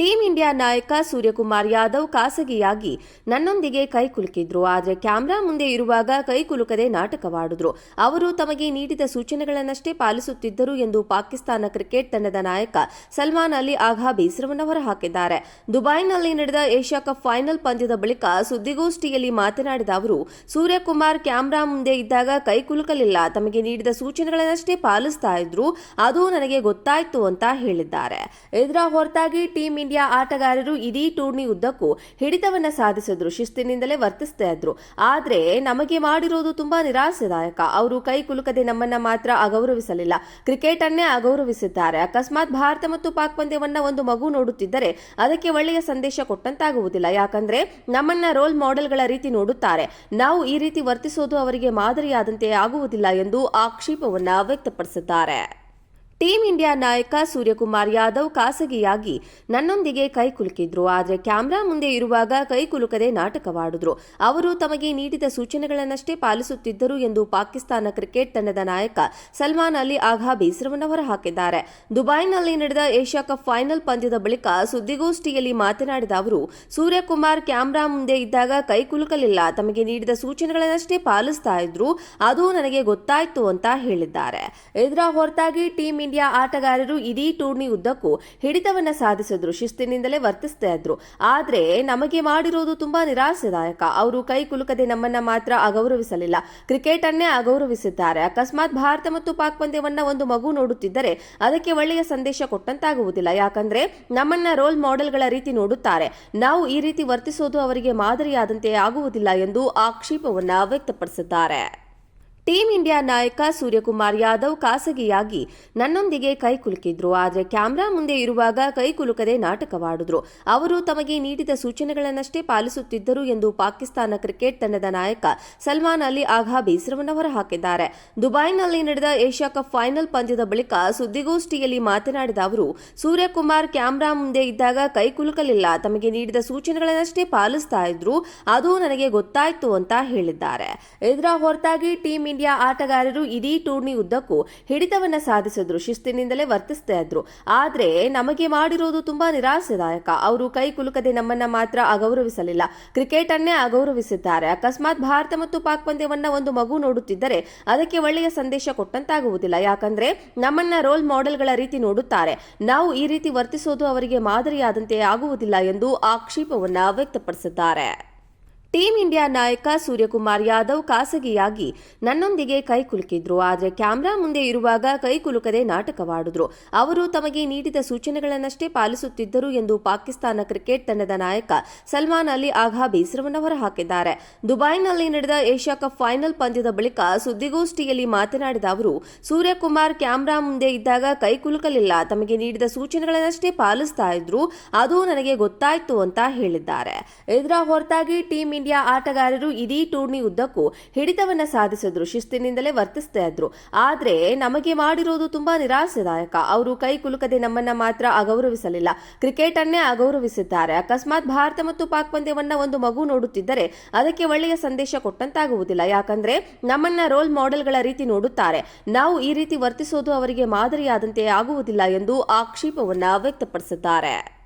Team India ನಾಯಕ ಸೂರ್ಯಕುಮಾರ್ ಯಾದವ್ ಖಾಸಗಿಯಾಗಿ ನನ್ನೊಂದಿಗೆ ಕೈ ಕುಲುಕಿದ್ರು, ಆದರೆ ಕ್ಯಾಮ್ರಾ ಮುಂದೆ ಇರುವಾಗ ಕೈ ಕುಲುಕದೆ ನಾಟಕವಾಡಿದ್ರು. ಅವರು ತಮಗೆ ನೀಡಿದ ಸೂಚನೆಗಳನ್ನಷ್ಟೇ ಪಾಲಿಸುತ್ತಿದ್ದರು ಎಂದು ಪಾಕಿಸ್ತಾನ ಕ್ರಿಕೆಟ್ ತಂಡದ ನಾಯಕ ಸಲ್ಮಾನ್ ಅಲಿ ಆಘಾ ಬೇಸರವನ್ನು ಹೊರಹಾಕಿದ್ದಾರೆ. ದುಬೈನಲ್ಲಿ ನಡೆದ ಏಷ್ಯಾ ಕಪ್ ಫೈನಲ್ ಪಂದ್ಯದ ಬಳಿಕ ಸುದ್ದಿಗೋಷ್ಠಿಯಲ್ಲಿ ಮಾತನಾಡಿದ ಅವರು, ಸೂರ್ಯಕುಮಾರ್ ಕ್ಯಾಮ್ರಾ ಮುಂದೆ ಇದ್ದಾಗ ಕೈ ಕುಲುಕಲಿಲ್ಲ. ತಮಗೆ ನೀಡಿದ ಸೂಚನೆಗಳನ್ನಷ್ಟೇ ಪಾಲಿಸ್ತಾ ಇದ್ರು. ಅದು ನನಗೆ ಗೊತ್ತಾಯ್ತು ಅಂತ ಹೇಳಿದ್ದಾರೆ. ಇದರ ಹೊರತಾಗಿ ಟೀಂ ಇಂಡಿಯಾ ಆಟಗಾರರು ಇಡೀ ಟೂರ್ನಿ ಉದ್ದಕ್ಕೂ ಹಿಡಿತವನ್ನ ಸಾಧಿಸಿದ್ರು. ಶಿಸ್ತಿನಿಂದಲೇ ವರ್ತಿಸ್ತಾ ಇದ್ರು. ಆದ್ರೆ ನಮಗೆ ಮಾಡಿರೋದು ತುಂಬಾ ನಿರಾಸದಾಯಕ. ಅವರು ಕೈ ಕುಲುಕದೆ ನಮ್ಮನ್ನ ಮಾತ್ರ ಅಗೌರವಿಸಲಿಲ್ಲ. ಕ್ರಿಕೆಟ್ ಅನ್ನೇ ಅಗೌರವಿಸಿದ್ದಾರೆ. ಅಕಸ್ಮಾತ್ ಭಾರತ ಮತ್ತು ಪಾಕ್ ಪಂದ್ಯವನ್ನ ಒಂದು ಮಗು ನೋಡುತ್ತಿದ್ದರೆ ಅದಕ್ಕೆ ಒಳ್ಳೆಯ ಸಂದೇಶ ಕೊಟ್ಟಂತಾಗುವುದಿಲ್ಲ. ಯಾಕಂದ್ರೆ ನಮ್ಮನ್ನ ರೋಲ್ ಮಾಡೆಲ್ಗಳ ರೀತಿ ನೋಡುತ್ತಾರೆ. ನಾವು ಈ ರೀತಿ ವರ್ತಿಸೋದು ಅವರಿಗೆ ಮಾದರಿಯಾದಂತೆ ಆಗುವುದಿಲ್ಲ ಎಂದು ಆಕ್ಷೇಪವನ್ನ ವ್ಯಕ್ತಪಡಿಸಿದ್ದಾರೆ. ಟೀಂ ಇಂಡಿಯಾ ನಾಯಕ ಸೂರ್ಯಕುಮಾರ್ ಯಾದವ್ ಖಾಸಗಿಯಾಗಿ ನನ್ನೊಂದಿಗೆ ಕೈ ಕುಲುಕಿದ್ರು. ಆದರೆ ಕ್ಯಾಮ್ರಾ ಮುಂದೆ ಇರುವಾಗ ಕೈ ಕುಲುಕದೆ ನಾಟಕವಾಡಿದ್ರು. ಅವರು ತಮಗೆ ನೀಡಿದ ಸೂಚನೆಗಳನ್ನಷ್ಟೇ ಪಾಲಿಸುತ್ತಿದ್ದರು ಎಂದು ಪಾಕಿಸ್ತಾನ ಕ್ರಿಕೆಟ್ ತಂಡದ ನಾಯಕ ಸಲ್ಮಾನ್ ಅಲಿ ಆಘಾ ಬೇಸರವನ್ನು ಹೊರಹಾಕಿದ್ದಾರೆ. ದುಬೈನಲ್ಲಿ ನಡೆದ ಏಷ್ಯಾ ಕಪ್ ಫೈನಲ್ ಪಂದ್ಯದ ಬಳಿಕ ಸುದ್ದಿಗೋಷ್ಠಿಯಲ್ಲಿ ಮಾತನಾಡಿದ ಅವರು, ಸೂರ್ಯಕುಮಾರ್ ಕ್ಯಾಮ್ರಾ ಮುಂದೆ ಇದ್ದಾಗ ಕೈ ಕುಲುಕಲಿಲ್ಲ. ತಮಗೆ ನೀಡಿದ ಸೂಚನೆಗಳನ್ನಷ್ಟೇ ಪಾಲಿಸ್ತಾ ಇದ್ರು. ಅದು ನನಗೆ ಗೊತ್ತಾಯ್ತು ಅಂತ ಹೇಳಿದ್ದಾರೆ. ಇದರ ಹೊರತಾಗಿ ಟೀಂ ಇಂಡಿಯಾ ಆಟಗಾರರು ಇಡೀ ಟೂರ್ನಿ ಉದ್ದಕ್ಕೂ ಹಿಡಿತವನ್ನ ಸಾಧಿಸಿದ್ರು. ಶಿಸ್ತಿನಿಂದಲೇ ವರ್ತಿಸ್ತಾ ಇದ್ರು. ಆದ್ರೆ ನಮಗೆ ಮಾಡಿರೋದು ತುಂಬಾ ನಿರಾಸೆದಾಯಕ ಅವರು ಕೈ ಕುಲುಕದೆ ನಮ್ಮನ್ನ ಮಾತ್ರ ಅಗೌರವಿಸಲಿಲ್ಲ. ಕ್ರಿಕೆಟ್ ಅನ್ನೇ ಅಗೌರವಿಸಿದ್ದಾರೆ. ಅಕಸ್ಮಾತ್ ಭಾರತ ಮತ್ತು ಪಾಕ್ ಪಂದ್ಯವನ್ನ ಒಂದು ಮಗು ನೋಡುತ್ತಿದ್ದರೆ ಅದಕ್ಕೆ ಒಳ್ಳೆಯ ಸಂದೇಶ ಕೊಟ್ಟಂತಾಗುವುದಿಲ್ಲ. ಯಾಕಂದ್ರೆ ನಮ್ಮನ್ನ ರೋಲ್ ಮಾಡೆಲ್ಗಳ ರೀತಿ ನೋಡುತ್ತಾರೆ. ನಾವು ಈ ರೀತಿ ವರ್ತಿಸೋದು ಅವರಿಗೆ ಮಾದರಿಯಾದಂತೆ ಆಗುವುದಿಲ್ಲ ಎಂದು ಆಕ್ಷೇಪವನ್ನ ವ್ಯಕ್ತಪಡಿಸಿದ್ದಾರೆ. ಟೀಂ ಇಂಡಿಯಾ ನಾಯಕ ಸೂರ್ಯಕುಮಾರ್ ಯಾದವ್ ಖಾಸಗಿಯಾಗಿ ನನ್ನೊಂದಿಗೆ ಕೈಕುಲುಕಿದ್ರು ಆದರೆ ಕ್ಯಾಮ್ರಾ ಮುಂದೆ ಇರುವಾಗ ಕೈಕುಲುಕದೆ ನಾಟಕವಾಡಿದ್ರು. ಅವರು ತಮಗೆ ನೀಡಿದ ಸೂಚನೆಗಳನ್ನಷ್ಟೇ ಪಾಲಿಸುತ್ತಿದ್ದರು ಎಂದು ಪಾಕಿಸ್ತಾನ ಕ್ರಿಕೆಟ್ ತಂಡದ ನಾಯಕ ಸಲ್ಮಾನ್ ಅಲಿ ಆಘಾ ಬೇಸರವನ್ನು ಹೊರಹಾಕಿದ್ದಾರೆ. ದುಬೈನಲ್ಲಿ ನಡೆದ ಏಷ್ಯಾ ಕಪ್ ಫೈನಲ್ ಪಂದ್ಯದ ಬಳಿಕ ಸುದ್ದಿಗೋಷ್ಠಿಯಲ್ಲಿ ಮಾತನಾಡಿದ ಅವರು, ಸೂರ್ಯಕುಮಾರ್ ಕ್ಯಾಮ್ರಾ ಮುಂದೆ ಇದ್ದಾಗ ಕೈಕುಲುಕಲಿಲ್ಲ ತಮಗೆ ನೀಡಿದ ಸೂಚನೆಗಳನ್ನಷ್ಟೇ ಪಾಲಿಸ್ತಾ ಇದ್ರು. ಅದು ನನಗೆ ಗೊತ್ತಾಯ್ತು ಅಂತ ಹೇಳಿದ್ದಾರೆ. ಇದರ ಹೊರತಾಗಿ ಟೀಂ ಇಂಡಿಯಾ ಆಟಗಾರರು ಇಡೀ ಟೂರ್ನಿ ಉದ್ದಕ್ಕೂ ಹಿಡಿತವನ್ನ ಸಾಧಿಸಿದ್ರು. ಶಿಸ್ತಿನಿಂದಲೇ ವರ್ತಿಸ್ತಾ ಇದ್ರು. ಆದ್ರೆ ನಮಗೆ ಮಾಡಿರೋದು ತುಂಬಾ ನಿರಾಸೆದಾಯಕ. ಅವರು ಕೈ ಕುಲುಕದೆ ನಮ್ಮನ್ನ ಮಾತ್ರ ಅಗೌರವಿಸಲಿಲ್ಲ. ಕ್ರಿಕೆಟ್ ಅನ್ನೇ ಅಗೌರವಿಸಿದ್ದಾರೆ. ಅಕಸ್ಮಾತ್ ಭಾರತ ಮತ್ತು ಪಾಕ್ ಪಂದ್ಯವನ್ನ ಒಂದು ಮಗು ನೋಡುತ್ತಿದ್ದರೆ ಅದಕ್ಕೆ ಒಳ್ಳೆಯ ಸಂದೇಶ ಕೊಟ್ಟಂತಾಗುವುದಿಲ್ಲ. ಯಾಕಂದ್ರೆ ನಮ್ಮನ್ನ ರೋಲ್ ಮಾಡೆಲ್ಗಳ ರೀತಿ ನೋಡುತ್ತಾರೆ. ನಾವು ಈ ರೀತಿ ವರ್ತಿಸೋದು ಅವರಿಗೆ ಮಾದರಿಯಾದಂತೆ ಆಗುವುದಿಲ್ಲ ಎಂದು ಆಕ್ಷೇಪವನ್ನ ವ್ಯಕ್ತಪಡಿಸಿದ್ದಾರೆ. ಟೀಂ ಇಂಡಿಯಾ ನಾಯಕ ಸೂರ್ಯಕುಮಾರ್ ಯಾದವ್ ಖಾಸಗಿಯಾಗಿ ನನ್ನೊಂದಿಗೆ ಕೈ ಕುಲುಕಿದ್ರು, ಆದರೆ ಕ್ಯಾಮ್ರಾ ಮುಂದೆ ಇರುವಾಗ ಕೈ ಕುಲುಕದೆ ನಾಟಕವಾಡಿದ್ರು. ಅವರು ತಮಗೆ ನೀಡಿದ ಸೂಚನೆಗಳನ್ನಷ್ಟೇ ಪಾಲಿಸುತ್ತಿದ್ದರು ಎಂದು ಪಾಕಿಸ್ತಾನ ಕ್ರಿಕೆಟ್ ತಂಡದ ನಾಯಕ ಸಲ್ಮಾನ್ ಅಲಿ ಆಘಾ ಬೇಸರವನ್ನು ಹೊರಹಾಕಿದ್ದಾರೆ. ದುಬೈನಲ್ಲಿ ನಡೆದ ಏಷ್ಯಾ ಕಪ್ ಫೈನಲ್ ಪಂದ್ಯದ ಬಳಿಕ ಸುದ್ದಿಗೋಷ್ಠಿಯಲ್ಲಿ ಮಾತನಾಡಿದ ಅವರು, ಸೂರ್ಯಕುಮಾರ್ ಕ್ಯಾಮ್ರಾ ಮುಂದೆ ಇದ್ದಾಗ ಕೈ ಕುಲುಕಲಿಲ್ಲ. ತಮಗೆ ನೀಡಿದ ಸೂಚನೆಗಳನ್ನಷ್ಟೇ ಪಾಲಿಸ್ತಾ ಇದ್ರು. ಅದು ನನಗೆ ಗೊತ್ತಾಯ್ತು ಅಂತ ಹೇಳಿದ್ದಾರೆ. ಇದರ ಹೊರತಾಗಿ ಟೀಂ ಇಂಡಿಯಾ ಆಟಗಾರರು ಇಡೀ ಟೂರ್ನಿ ಉದ್ದಕ್ಕೂ ಹಿಡಿತವನ್ನ ಸಾಧಿಸಿದ್ರು. ಶಿಸ್ತಿನಿಂದಲೇ ವರ್ತಿಸ್ತಾ ಇದ್ರು. ಆದ್ರೆ ನಮಗೆ ಮಾಡಿರೋದು ತುಂಬಾ ನಿರಾಸೆದಾಯಕ. ಅವರು ಕೈ ಕುಲುಕದೆ ನಮ್ಮನ್ನ ಮಾತ್ರ ಅಗೌರವಿಸಲಿಲ್ಲ. ಕ್ರಿಕೆಟ್ ಅನ್ನೇ ಅಗೌರವಿಸಿದ್ದಾರೆ. ಅಕಸ್ಮಾತ್ ಭಾರತ ಮತ್ತು ಪಾಕ್ ಪಂದ್ಯವನ್ನ ಒಂದು ಮಗು ನೋಡುತ್ತಿದ್ದರೆ ಅದಕ್ಕೆ ಒಳ್ಳೆಯ ಸಂದೇಶ ಕೊಟ್ಟಂತಾಗುವುದಿಲ್ಲ. ಯಾಕಂದ್ರೆ ನಮ್ಮನ್ನ ರೋಲ್ ಮಾಡೆಲ್ಗಳ ರೀತಿ ನೋಡುತ್ತಾರೆ. ನಾವು ಈ ರೀತಿ ವರ್ತಿಸೋದು ಅವರಿಗೆ ಮಾದರಿಯಾದಂತೆ ಆಗುವುದಿಲ್ಲ ಎಂದು ಆಕ್ಷೇಪವನ್ನ ವ್ಯಕ್ತಪಡಿಸಿದ್ದಾರೆ.